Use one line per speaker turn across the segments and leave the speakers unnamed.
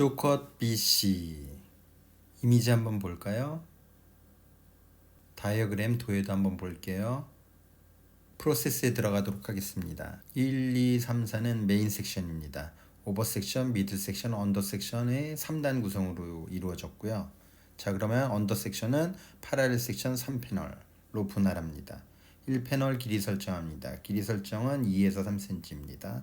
쇼컷 BC 이미지 한번 볼까요? 다이어그램 도해도 한번 볼게요. 프로세스에 들어가도록 하겠습니다. 1, 2, 3, 4는 메인 섹션입니다. 오버 섹션, 미드 섹션, 언더 섹션의 3단 구성으로 이루어졌고요. 자 그러면 언더 섹션은 파라렐 섹션 3패널로 분할합니다. 1패널 길이 설정합니다. 길이 설정은 2에서 3cm입니다.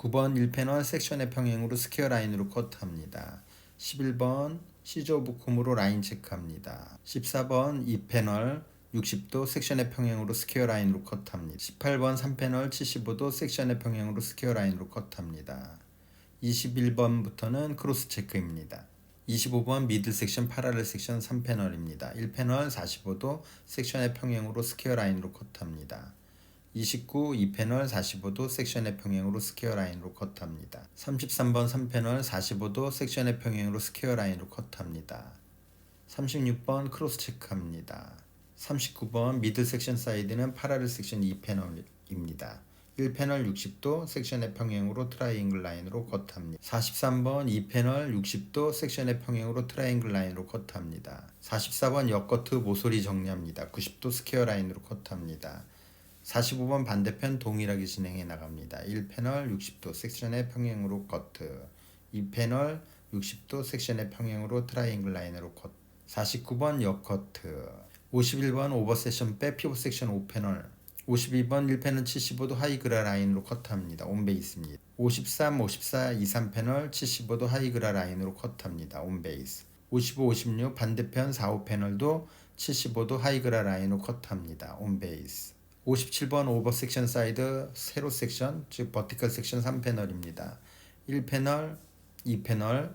9번 1패널 섹션의 평행으로 스퀘어 라인으로 커트합니다. 11번 시저 콤으로 라인 체크합니다. 14번 2패널 60도 섹션의 평행으로 스퀘어 라인으로 커트합니다. 18번 3패널 75도 섹션의 평행으로 스퀘어 라인으로 커트합니다. 21번부터는 크로스 체크입니다. 25번 미들 섹션 파라렐 섹션 3패널입니다. 1패널 45도 섹션의 평행으로 스퀘어 라인으로 커트합니다. 29 2패널 45도 섹션의 평행으로 스퀘어 라인으로 커트합니다. 33번 3패널 45도 sek션의 평행으로 스퀘어 라인으로 커트합니다. 36번 크로스 체크합니다. 39번 미들 섹션 사이드는 파라렐 섹션 2패널입니다. 1패널 60도 섹션의 평행으로 트라이앵글 라인으로 커트합니다. 43번 2패널 60도 섹션의 평행으로 트라이앵글 라인으로 커트합니다. 44번 역커트 모서리 정리합니다. 90도 스퀘어 라인으로 커트합니다. 45번 반대편 동일하게 진행해 나갑니다. 1패널 60도 섹션의 평행으로 커트 2패널 60도 섹션의 평행으로 트라이앵글 라인으로 커트 49번 역커트 51번 오버세션 백 피벗 섹션 5패널 52번 1패널 75도 하이그라 라인으로 커트합니다. 온베이스입니다. 53, 54, 2, 3패널 75도 하이그라 라인으로 커트합니다. 온베이스 55, 56 반대편 4, 5패널도 75도 하이그라 라인으로 커트합니다. 온베이스 57번 오버 섹션 사이드 세로 섹션 즉 버티컬 섹션 3패널입니다. 1패널, 2패널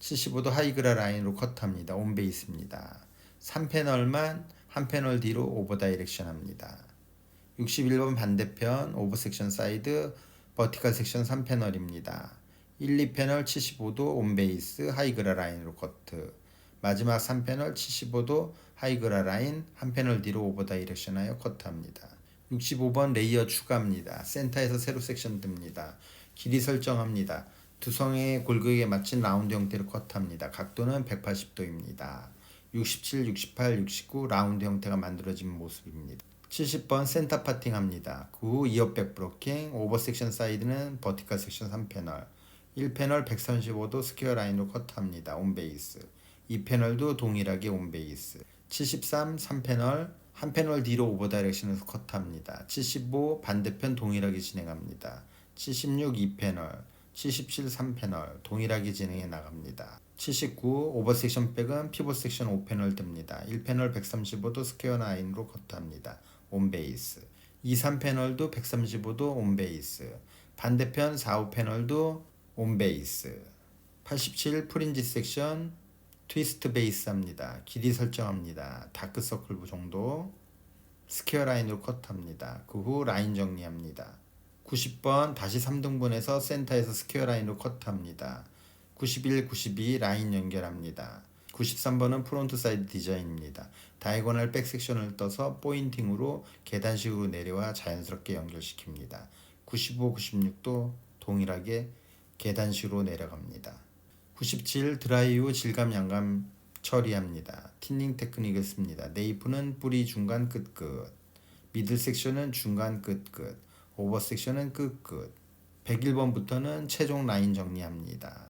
75도 하이그라 라인으로 커트합니다. 온베이스입니다. 3패널만 한 패널 뒤로 오버 다이렉션 합니다. 61번 반대편 오버 섹션 사이드 버티컬 섹션 3패널입니다. 1, 2패널 75도 온베이스 하이그라 라인으로 커트 마지막 3패널 75도 하이그라 라인 한 패널 뒤로 오버 다이렉션하여 커트합니다. 65번 레이어 추가합니다. 센터에서 세로 섹션 듭니다. 길이 설정합니다. 두성의 골격에 맞춘 라운드 형태로 커트합니다. 각도는 180도입니다. 67, 68, 69 라운드 형태가 만들어진 모습입니다. 70번 센터 파팅 합니다. 그 후 이어 백 브로킹, 오버 섹션 사이드는 버티컬 섹션 3패널, 1패널 135도 스퀘어 라인으로 커트합니다. 온베이스. 2패널도 동일하게 온베이스. 73 3패널 한 패널 뒤로 오버 다이렉션에서 커트합니다. 75 반대편 동일하게 진행합니다. 76 2패널 77 3패널 동일하게 진행해 나갑니다. 79 오버 섹션 백은 피벗 섹션 5패널 듭니다. 1패널 135도 스퀘어 라인으로 커트합니다. 온베이스 2, 3패널도 135도 온베이스 반대편 4, 5패널도 온베이스 87 프린지 섹션 트위스트 베이스 합니다. 길이 설정합니다. 다크서클 정도 스퀘어 라인으로 컷합니다. 그 후 라인 정리합니다. 90번 다시 3등분해서 센터에서 스퀘어 라인으로 컷합니다. 91, 92 라인 연결합니다. 93번은 프론트 사이드 디자인입니다. 다이고널 백 섹션을 떠서 포인팅으로 계단식으로 내려와 자연스럽게 연결시킵니다. 95, 96도 동일하게 계단식으로 내려갑니다. 97 드라이 후 질감 양감 처리합니다. 틴닝 테크닉을 씁니다. 네이프는 뿌리 중간 끝끝 미들 섹션은 중간 끝끝 오버 섹션은 끝끝 101번부터는 최종 라인 정리합니다.